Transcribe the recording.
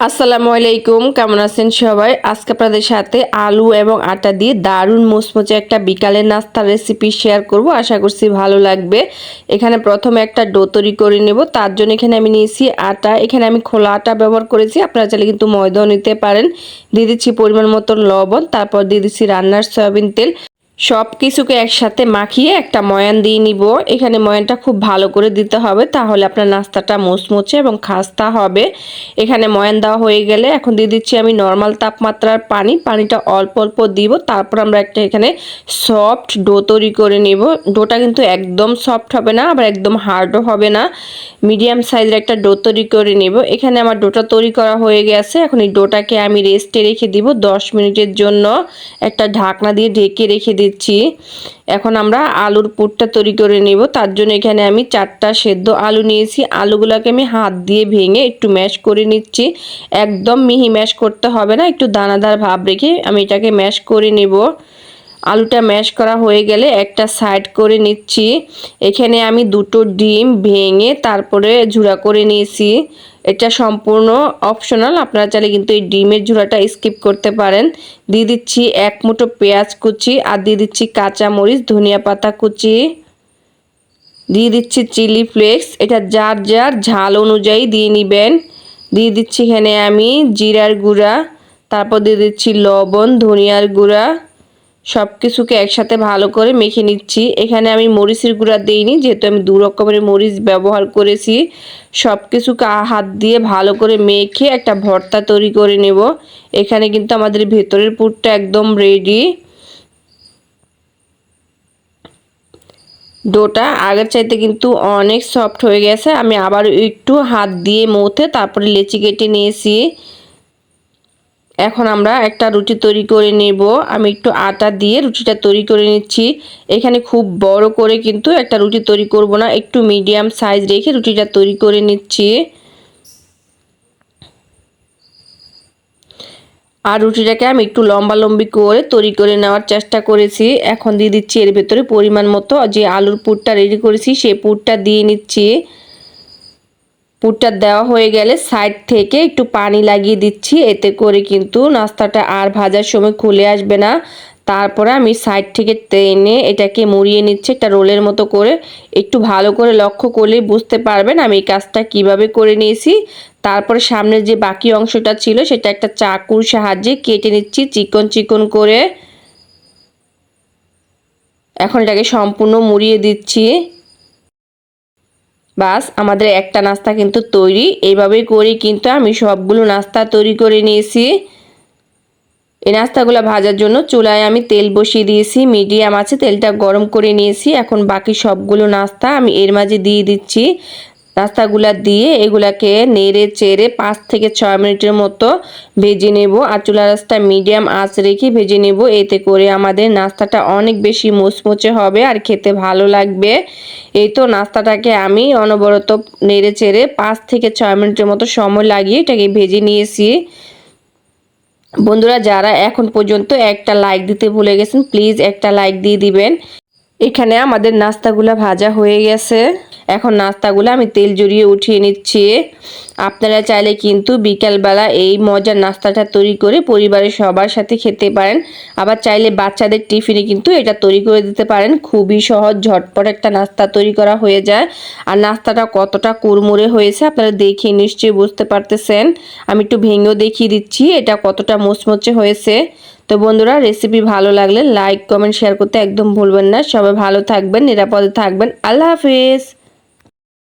আসসালামু আলাইকুম, কেমন আছেন সবাই? আজকে আপনাদের সাথে আলু এবং আটা দিয়ে দারুণ মুচমুচে একটা বিকালের নাস্তার রেসিপি শেয়ার করব। আশা করছি ভালো লাগবে। এখানে প্রথমে একটা ডো তৈরি করে নেব। তার জন্য এখানে আমি নিয়েছি আটা। এখানে আমি খোলা আটা ব্যবহার করেছি। আপনারা চাইলে কিন্তু ময়দাও নিতে পারেন। দিয়ে দিচ্ছি পরিমাণ মতো লবণ। তারপর দিয়ে দিচ্ছি রান্নার সয়াবিন তেল। সব কিছুকে একসাথে মাখিয়ে একটা ময়ান দিয়ে নিব। এখানে ময়ানটা খুব ভালো করে দিতে হবে, তাহলে আপনার নাস্তাটা মুচমুচে এবং খাস্তা হবে। এখানে ময়ান দেওয়া হয়ে গেলে এখন দিয়ে দিচ্ছি আমি নর্মাল তাপমাত্রার পানি। পানিটা অল্প অল্প দিব, তারপর আমরা একটা এখানে সফট ডো তৈরি করে নিব। ডোটা কিন্তু একদম সফট হবে না, আবার একদম হার্ডও হবে না। মিডিয়াম সাইজের একটা ডো তৈরি করে নিব। এখানে আমার ডোটা তৈরি করা হয়ে গেছে। এখন এই ডোটাকে আমি রেস্টে রেখে দিব দশ মিনিটের জন্য। একটা ঢাকনা দিয়ে ঢেকে রেখে দিচ্ছি। এখন আমরা আলুর পুরটা তৈরি করে নেব। তার জন্য এখানে আমি চারটা সেদ্ধ আলু নিয়েছি। আলুগুলোকে আমি হাত দিয়ে ভেঙে একটু ম্যাশ করে নিচ্ছি। একদম মিহি ম্যাশ করতে হবে না, একটু দানাদার ভাব রেখে আমি এটাকে ম্যাশ করে নেব। আলুটা ম্যাশ করা হয়ে গেলে একটা সাইড করে নিচ্ছি। এখানে আমি দুটো ডিম ভেঙে তারপরে ঝুড়া করে নিয়েছি। এটা সম্পূর্ণ অপশনাল, আপনারা চাইলে কিন্তু এই ডিমের ঝুড়াটা স্কিপ করতে পারেন। দিয়ে দিচ্ছি এক মুঠো পেঁয়াজ কুচি আর দিয়ে দিচ্ছি কাঁচা মরিচ ধনিয়া পাতা কুচি। দিয়ে দিচ্ছি চিলি ফ্লেক্স, এটা যার যার ঝাল অনুযায়ী দিয়ে নেবেন। দিয়ে দিচ্ছি এখানে আমি জিরার গুঁড়া, তারপর দিয়ে দিচ্ছি লবণ, ধনিয়ার গুঁড়া। সব কিছুকে একসাথে ভালো করে মেখে নিচ্ছি। এখানে আমি মরিচের গুঁড়া দিইনি, যেহেতু আমি দু রকমের মরিচ ব্যবহার করেছি। সব কিছুকে হাত দিয়ে ভালো করে মেখে একটা ভর্তা তৈরি করে নেব। এখানে কিন্তু আমাদের ভেতরের পুরটা একদম রেডি ডোটা আগের চাইতে কিন্তু অনেক সফট হয়ে গেছে। আমি আবার একটু হাত দিয়ে মথে তারপরে লেচি কেটে নিয়েছি। এখন আমরা একটা রুটি তৈরি করে নেব। আমি একটু আটা দিয়ে রুটিটা তৈরি করে নিচ্ছি। এখানে খুব বড় করে কিন্তু একটা রুটি তৈরি করব না, একটু মিডিয়াম সাইজ রেখে রুটিটা তৈরি করে নিচ্ছি। আর রুটিটাকে আমি একটু লম্বা লম্বি করে তৈরি করে নেওয়ার চেষ্টা করেছি। এখন দিয়ে দিচ্ছি এর ভেতরে পরিমাণ মতো যে আলুর পুরটা রেডি করেছি সেই পুরটা দিয়ে নিচ্ছি। পুরটা দেওয়া হয়ে গেলে সাইড থেকে একটু পানি লাগিয়ে দিচ্ছি। এতে করে কিন্তু নাস্তাটা আর ভাজার সময় খুলে আসবে না। তারপরে আমি সাইড থেকে টেনে এটাকে মুড়িয়ে নিচ্ছি একটা রোলের মতো করে। একটু ভালো করে লক্ষ্য করলেই বুঝতে পারবেন আমি এই কাজটা কীভাবে করে নিয়েছি। তারপরে সামনের যে বাকি অংশটা ছিল সেটা একটা চাকুর সাহায্যে কেটে নিচ্ছি চিকন চিকন করে। এখন এটাকে সম্পূর্ণ মুড়িয়ে দিচ্ছি। বাস, আমাদের একটা নাস্তা কিন্তু তৈরি। এইভাবেই করি কিন্তু আমি সবগুলো নাস্তা তৈরি করে নিয়েছি। এই নাস্তাগুলো ভাজার জন্য চুলায় আমি তেল বসিয়ে দিয়েছি, মিডিয়াম আছে, তেলটা গরম করে নিয়েছি। এখন বাকি সবগুলো নাস্তা আমি এর মাঝে দিয়ে দিচ্ছি। নাস্তাগুলা দিয়ে এগুলাকে নেড়ে চেড়ে পাঁচ থেকে ছয় মিনিটের মতো ভেজে নেব। আর চুলা রাস্তা মিডিয়াম আঁচ রেখে ভেজে নেব। এতে করে আমাদের নাস্তাটা অনেক বেশি মুচমুচে হবে আর খেতে ভালো লাগবে। এই তো নাস্তাটাকে আমি অনবরত নেড়ে চেড়ে পাঁচ থেকে ছয় মিনিটের মতো সময় লাগিয়ে এটাকে ভেজে নিয়েছি। বন্ধুরা, যারা এখন পর্যন্ত একটা লাইক দিতে ভুলে গেছেন, প্লিজ একটা লাইক দিয়ে দিবেন। এখানে আমাদের নাস্তাগুলো ভাজা হয়ে গেছে। এখন নাস্তাগুলো আমি তেল জড়িয়ে উঠিয়ে নিচ্ছি। আপনারা চাইলে কিন্তু বিকালবেলা এই মজার নাস্তাটা তৈরি করে পরিবারের সবার সাথে খেতে পারেন। আবার চাইলে বাচ্চাদের টিফিনে কিন্তু এটা তৈরি করে দিতে পারেন। খুবই সহজ, ঝটপট একটা নাস্তা তৈরি করা হয়ে যায়। আর নাস্তাটা কতটা কুড়মুড়ে হয়েছে আপনারা দেখে নিশ্চয়ই বুঝতে পারতেছেন। আমি একটু ভেঙেও দেখিয়ে দিচ্ছি এটা কতটা মোচমোচে হয়েছে। তো বন্ধুরা রেসিপি ভালো লাগলে লাইক কমেন্ট শেয়ার করতে একদম ভুলবেন না। সবাই ভালো থাকবেন, নিরাপদে থাকবেন। আল্লাহ হাফিজ।